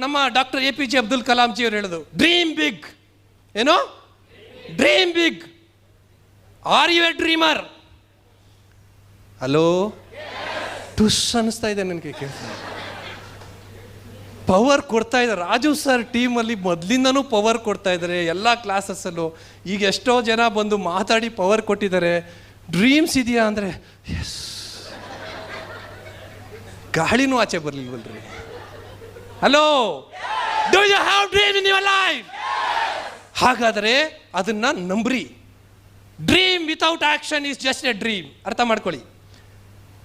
ನಮ್ಮ doctor A P J Abdul Kalam ji ಅವರು ಹೇಳೋದು ಡ್ರೀಮ್ ಬಿಗ್ ಏನೋ? Dream big are you a dreamer hello ಟುಸ್ ಅನಿಸ್ತಾ ಇದೆ ನನಗೆ ಕೇಳ್ತಾ ಪವರ್ ಕೊಡ್ತಾ ಇದ್ದಾರೆ ರಾಜು ಸರ್ ಟೀಮಲ್ಲಿ ಮೊದಲಿಂದನೂ ಪವರ್ ಕೊಡ್ತಾ ಇದ್ದಾರೆ ಎಲ್ಲ ಕ್ಲಾಸಸ್ಸಲ್ಲೂ ಈಗ ಎಷ್ಟೋ ಜನ ಬಂದು ಮಾತಾಡಿ ಪವರ್ ಕೊಟ್ಟಿದ್ದಾರೆ ಡ್ರೀಮ್ಸ್ ಇದೆಯಾ ಅಂದರೆ ಎಸ್ ಗಾಳಿನೂ ಆಚೆ ಬರಲಿಲ್ವಲ್ರಿ. Hello do you have dream in your life ಹಾಗಾದರೆ ಅದನ್ನು ನಂಬ್ರಿ. Dream without action is just a dream ಅರ್ಥ ಮಾಡ್ಕೊಳ್ಳಿ.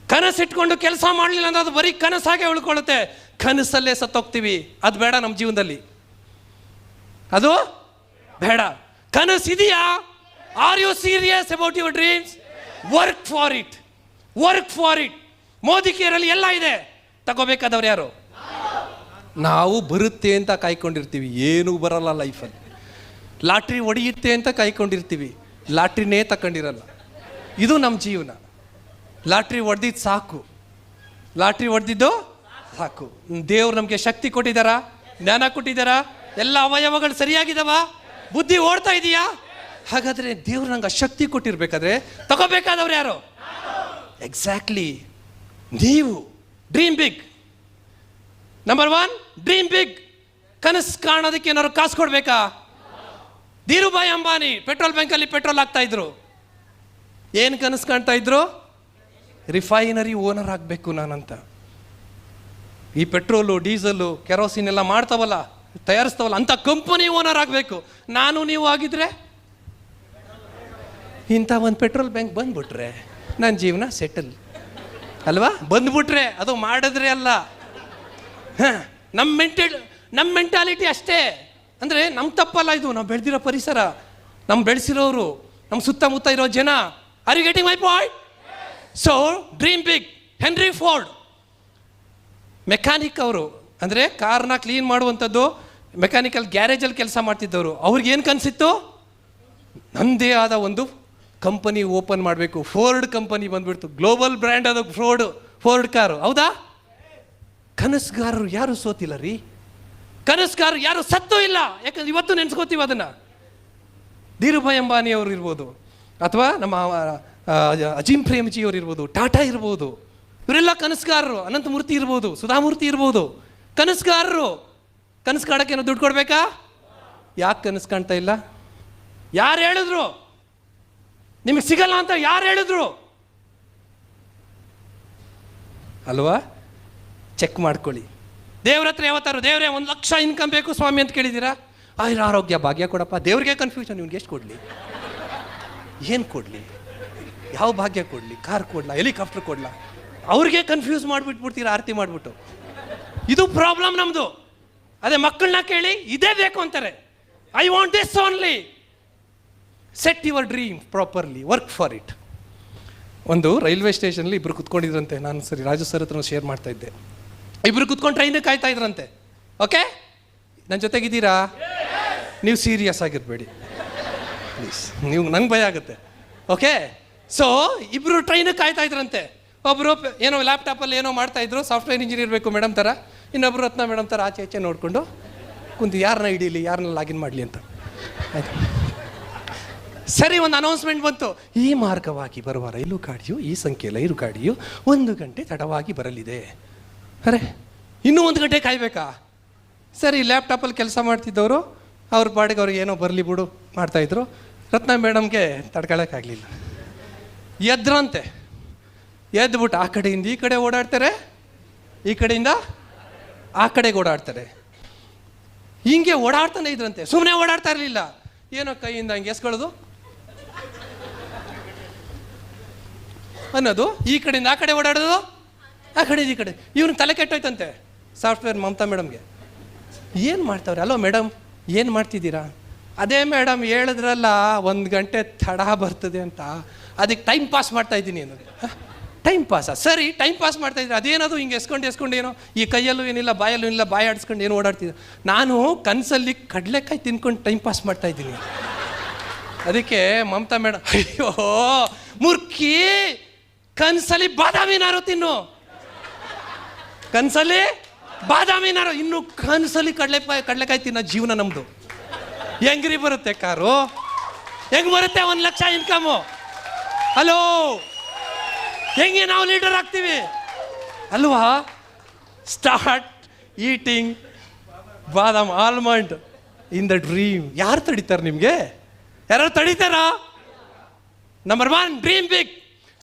ಕನಸಿಟ್ಕೊಂಡು ಕೆಲಸ ಮಾಡಲಿಲ್ಲ ಅಂದ್ರೆ ಅದು ಬರೀ ಕನಸಾಗೆ ಉಳ್ಕೊಳ್ಳುತ್ತೆ. ಕನಸಲ್ಲೇ ಸತ್ತೋಗ್ತೀವಿ. ಅದು ಬೇಡ ನಮ್ಮ ಜೀವನದಲ್ಲಿ. ಅದು ಬೇಡ. ಕನಸಿದೆಯಾ? Are you serious about your dreams work for it work for it Modi ಕೇರಲ್ಲಿ ಎಲ್ಲ ಇದೆ. ತಗೋಬೇಕಾದವ್ರು ಯಾರು? ನಾವು ಬರುತ್ತೆ ಅಂತ ಕಾಯ್ಕೊಂಡಿರ್ತೀವಿ. ಏನೂ ಬರಲ್ಲ ಲೈಫಲ್ಲಿ ಲಾಟ್ರಿ ಹೊಡೆಯುತ್ತೆ ಅಂತ ಕಾಯ್ಕೊಂಡಿರ್ತೀವಿ. ಲಾಟ್ರಿನೇ ತಕೊಂಡಿರಲ್ಲ. ಇದು ನಮ್ಮ ಜೀವನ. ಲಾಟ್ರಿ ಹೊಡೆದಿದ್ದು ಸಾಕು. ಲಾಟ್ರಿ ಹೊಡೆದಿದ್ದು ಸಾಕು. ದೇವ್ರು ನಮಗೆ ಶಕ್ತಿ ಕೊಟ್ಟಿದ್ದಾರಾ? ಜ್ಞಾನ ಕೊಟ್ಟಿದ್ದಾರಾ? ಎಲ್ಲ ಅವಯವಗಳು ಸರಿಯಾಗಿದ್ದಾವ ಬುದ್ಧಿ ಓಡ್ತಾ ಇದೆಯಾ? ಹಾಗಾದರೆ ದೇವ್ರು ನಂಗೆ ಶಕ್ತಿ ಕೊಟ್ಟಿರ್ಬೇಕಾದ್ರೆ ತಗೋಬೇಕಾದವ್ರು ಯಾರು? ಎಕ್ಸಾಕ್ಟ್ಲಿ ನೀವು. Dream big number one dream big ಕನಸು ಕಾಣೋದಕ್ಕೆ ಏನಾದ್ರು ಕಾಸು ಕೊಡ್ಬೇಕಾ? ಧೀರುಭಾಯಿ ಅಂಬಾನಿ, ಪೆಟ್ರೋಲ್ ಬ್ಯಾಂಕಲ್ಲಿ ಪೆಟ್ರೋಲ್ ಹಾಕ್ತಾ ಇದ್ರು. ಏನು ಕನಸು ಕಾಣ್ತಾ ಇದ್ರು? ರಿಫೈನರಿ ಓನರ್ ಆಗಬೇಕು ನಾನಂತ. ಈ ಪೆಟ್ರೋಲು, ಡೀಸೆಲು, ಕೆರೋಸಿನ್ ಎಲ್ಲ ಮಾಡ್ತಾವಲ್ಲ, ತಯಾರಿಸ್ತಾವಲ್ಲ, ಅಂತ ಕಂಪನಿ ಓನರ್ ಆಗಬೇಕು. ನಾನು ನೀವು ಆಗಿದ್ರೆ? ಇಂಥ ಒಂದು ಪೆಟ್ರೋಲ್ ಬ್ಯಾಂಕ್ ಬಂದ್ಬಿಟ್ರೆ ನನ್ನ ಜೀವನ ಸೆಟಲ್ ಅಲ್ವಾ? ಬಂದ್ಬಿಟ್ರೆ ಅದು ಮಾಡಿದ್ರೆ ಅಲ್ಲ. ಹಾಂ. ನಮ್ಮ ಮೆಂಟಲ್ ನಮ್ಮ ಮೆಂಟಾಲಿಟಿ ಅಷ್ಟೇ. ಅಂದರೆ ನಮ್ಮ ತಪ್ಪಲ್ಲ ಇದು ನಾವು ಬೆಳೆದಿರೋ ಪರಿಸರ ನಮ್ಮ ಬೆಳೆಸಿರೋರು ನಮ್ಮ ಸುತ್ತಮುತ್ತ ಇರೋ ಜನ. Are you getting my point so dream big Henry Ford mechanic ಅವರು. ಅಂದರೆ ಕಾರ್ನ ಕ್ಲೀನ್ ಮಾಡುವಂಥದ್ದು ಮೆಕ್ಯಾನಿಕಲ್ ಗ್ಯಾರೇಜಲ್ಲಿ ಕೆಲಸ ಮಾಡ್ತಿದ್ದವರು. ಅವ್ರಿಗೆ ಏನು ಕನಸಿತ್ತು? ನಂದೇ ಆದ ಒಂದು ಕಂಪನಿ ಓಪನ್ ಮಾಡಬೇಕು. ಫೋರ್ಡ್ ಕಂಪನಿ ಬಂದ್ಬಿಡ್ತು. ಗ್ಲೋಬಲ್ ಬ್ರ್ಯಾಂಡ್ ಅದು ಫೋರ್ಡ್ ಫೋರ್ಡ್ ಕಾರು ಹೌದಾ? ಕನಸುಗಾರರು ಯಾರು ಸೋತಿಲ್ಲ ರೀ? ಕನಸುಗಾರರು ಯಾರು ಸತ್ತೂ ಇಲ್ಲ. ಯಾಕಂದ್ರೆ ಇವತ್ತು ನೆನ್ಸ್ಕೋತೀವಿ ಅದನ್ನು. ಧೀರುಭಾಯ್ ಅಂಬಾನಿ ಅವರು ಇರ್ಬೋದು, ಅಥವಾ ನಮ್ಮ ಅಜಿಂ ಅಜೀಂ ಪ್ರೇಮ್ಜಿ ಅವರು ಇರ್ಬೋದು, ಟಾಟಾ ಇರ್ಬೋದು, ಇವರೆಲ್ಲ ಕನಸುಗಾರರು. ಅನಂತಮೂರ್ತಿ ಇರ್ಬೋದು, ಸುಧಾಮೂರ್ತಿ ಇರ್ಬೋದು. ಕನಸುಗಾರರು. ಕನಸು ಕಾಡಕ್ಕೆ ಏನೋ ದುಡ್ಡು ಕೊಡ್ಬೇಕಾ? ಯಾಕೆ ಕನಸು ಕಾಣ್ತಾ ಇಲ್ಲ? ಯಾರು ಹೇಳಿದ್ರು? ನಿಮಗೆ ಸಿಗಲ್ಲ ಅಂತ ಯಾರು ಹೇಳಿದ್ರು? ಅಲ್ವಾ? ಚೆಕ್ ಮಾಡ್ಕೊಳ್ಳಿ. ದೇವ್ರ ಹತ್ರ ಯಾವತ್ತಾರು ದೇವ್ರೆ, ಒಂದು ಲಕ್ಷ ಇನ್ಕಮ್ ಬೇಕು ಸ್ವಾಮಿ ಅಂತ ಕೇಳಿದ್ದೀರಾ? ಆಯ್ರ ಆರೋಗ್ಯ ಭಾಗ್ಯ ಕೊಡಪ್ಪ. ದೇವ್ರಿಗೆ ಕನ್ಫ್ಯೂಷನ್ ಇವ್ನಿಗೆ ಎಷ್ಟು ಕೊಡಲಿ? ಏನು ಕೊಡಲಿ? ಯಾವ ಭಾಗ್ಯ ಕೊಡಲಿ? ಕಾರ್ ಕೊಡಲ? ಹೆಲಿಕಾಪ್ಟರ್ ಕೊಡಲ? ಅವ್ರಿಗೆ ಕನ್ಫ್ಯೂಸ್ ಮಾಡಿಬಿಟ್ಬಿಡ್ತೀರಾ, ಆರತಿ ಮಾಡಿಬಿಟ್ಟು? ಇದು ಪ್ರಾಬ್ಲಮ್ ನಮ್ಮದು ಅದೇ ಮಕ್ಕಳನ್ನ ಕೇಳಿ, ಇದೇ ಬೇಕು ಅಂತಾರೆ. I want this only set your dream properly work for it ಒಂದು ರೈಲ್ವೆ ಸ್ಟೇಷನಲ್ಲಿ ಇಬ್ಬರು ಕುತ್ಕೊಂಡಿದ್ರಂತೆ. ನಾನು ಸರಿ, ರಾಜು ಸರ್ ಹತ್ರ ಶೇರ್ ಮಾಡ್ತಾ ಇದ್ದೆ. ಇಬ್ಬರು ಕುತ್ಕೊಂಡು ಟ್ರೈನ್ ಕಾಯ್ತಾ ಇದ್ರಂತೆ. ಓಕೆ ನನ್ನ ಜೊತೆಗಿದ್ದೀರಾ? ನೀವು ಸೀರಿಯಸ್ ಆಗಿರಬೇಡಿ. ಪ್ಲೀಸ್ ನೀವು ನಂಗೆ ಭಯ ಆಗುತ್ತೆ. ಓಕೆ ಸೊ ಇಬ್ಬರು ಟ್ರೈನ್ ಕಾಯ್ತಾ ಇದ್ರಂತೆ. ಒಬ್ಬರು ಏನೋ ಲ್ಯಾಪ್ಟಾಪಲ್ಲಿ ಏನೋ ಮಾಡ್ತಾ ಇದ್ರು. ಸಾಫ್ಟ್ವೇರ್ ಇಂಜಿನಿಯರ್ ಬೇಕು ಮೇಡಮ್ ಥರ. ಇನ್ನೊಬ್ಬರು ರತ್ನ ಮೇಡಮ್ ಥರ ಆಚೆ ಆಚೆ ನೋಡಿಕೊಂಡು ಕುಂತು ಯಾರನ್ನ ಹಿಡೀಲಿ ಯಾರನ್ನ ಲಾಗಿನ್ ಮಾಡಲಿ ಅಂತ. ಆಯ್ತು. ಸರಿ, ಒಂದು ಅನೌನ್ಸ್ಮೆಂಟ್ ಬಂತು. ಈ ಮಾರ್ಗವಾಗಿ ಬರುವ ರೈಲು ಗಾಡಿಯು, ಈ ಸಂಖ್ಯೆ ರೈಲು ಗಾಡಿಯು ಒಂದು ಗಂಟೆ ತಡವಾಗಿ ಬರಲಿದೆ. ಅರೆ, ಇನ್ನೂ ಒಂದು ಗಂಟೆ ಕಾಯ್ಬೇಕಾ? ಸರಿ ಲ್ಯಾಪ್ಟಾಪಲ್ಲಿ ಕೆಲಸ ಮಾಡ್ತಿದ್ದವರು, ಅವ್ರ ಪಾಡಿಗೆ ಅವ್ರಿಗೆ ಏನೋ ಬರಲಿ ಬಿಡು ಮಾಡ್ತಾಯಿದ್ರು ರತ್ನ ಮೇಡಮ್ಗೆ ತಡ್ಕೊಳಕ್ಕಾಗಲಿಲ್ಲ. ಎದ್ರಂತೆ. ಎದ್ಬಿಟ್ಟು ಆ ಕಡೆಯಿಂದ ಈ ಕಡೆ ಓಡಾಡ್ತಾರೆ, ಈ ಕಡೆಯಿಂದ ಆ ಕಡೆಗೆ ಓಡಾಡ್ತಾರೆ. ಹಿಂಗೆ ಓಡಾಡ್ತಾನೆ ಇದ್ರಂತೆ. ಸುಮ್ಮನೆ ಓಡಾಡ್ತಾ ಇರಲಿಲ್ಲ. ಏನೋ ಕೈಯಿಂದ ಹಂಗೆ ಎಸ್ಕೊಳ್ಳೋದು. ಅನ್ನೋದು ಈ ಕಡೆಯಿಂದ ಆ ಕಡೆ ಓಡಾಡೋದು. ಆ ಕಡೆ ಈ ಕಡೆ. ಇವ್ನಿಗೆ ತಲೆ ಕೆಟ್ಟೋಯ್ತಂತೆ. ಸಾಫ್ಟ್ವೇರ್ ಮಮತಾ ಮೇಡಮ್ಗೆ. ಏನು ಮಾಡ್ತಾವ್ರೆ? ಅಲೋ, ಮೇಡಮ್, ಏನು ಮಾಡ್ತಿದ್ದೀರಾ? ಅದೇ ಮೇಡಮ್, ಹೇಳಿದ್ರಲ್ಲ, ಒಂದು ಗಂಟೆ ತಡ ಬರ್ತದೆ ಅಂತ. ಅದಕ್ಕೆ ಟೈಮ್ ಪಾಸ್ ಮಾಡ್ತಾ ಇದ್ದೀನಿ ಅನ್ನೋದು ಟೈಮ್ ಪಾಸಾ? ಸರಿ, ಟೈಮ್ ಪಾಸ್ ಮಾಡ್ತಾ ಇದ್ರೆ ಅದೇನದು ಹಿಂಗೆ ಎಸ್ಕೊಂಡು ಎಸ್ಕೊಂಡು ಏನೋ? ಈ ಕೈಯಲ್ಲೂ ಏನಿಲ್ಲ, ಬಾಯಲ್ಲೂ ಏನಿಲ್ಲ, ಬಾಯಿ ಆಡಿಸ್ಕೊಂಡು ಏನು ಓಡಾಡ್ತಿದ್ದೆ ನಾನು ಕನಸಲ್ಲಿ ಕಡಲೆಕಾಯಿ ತಿನ್ಕೊಂಡು ಟೈಮ್ ಪಾಸ್ ಮಾಡ್ತಾ ಇದ್ದೀನಿ. ಅದಕ್ಕೆ ಮಮತಾ ಮೇಡಮ್, ಅಯ್ಯೋ, ಮುರ್ಕಿ! ಕನಸಲ್ಲಿ ಬಾದಾಮಿ ನಾರು ತಿನ್ನು. ಕನ್ಸಲ್ಲಿ? ಬಾದಾಮಿನಾರು ಇನ್ನು ಕನಸಲ್ಲಿ ಕಡಲೆಕಾಯಿ ಕಡಲೆಕಾಯಿ ತಿನ್ನೋ ಜೀವನ ನಮ್ಮದು ಹೆಂಗ್ರಿ ಬರುತ್ತೆ ಕಾರು? ಹೆಂಗ್ ಬರುತ್ತೆ ಒಂದು ಲಕ್ಷ ಇನ್ಕಮು ಹಲೋ ಹೆಂಗೆ ನಾವು ಲೀಡರ್ ಆಗ್ತೀವಿ? ಅಲ್ವಾ? Start eating badam almond in the dream ಯಾರು ತಡಿತಾರೆ ನಿಮಗೆ? ಯಾರು ತಡಿತಾರಾ? Number one dream big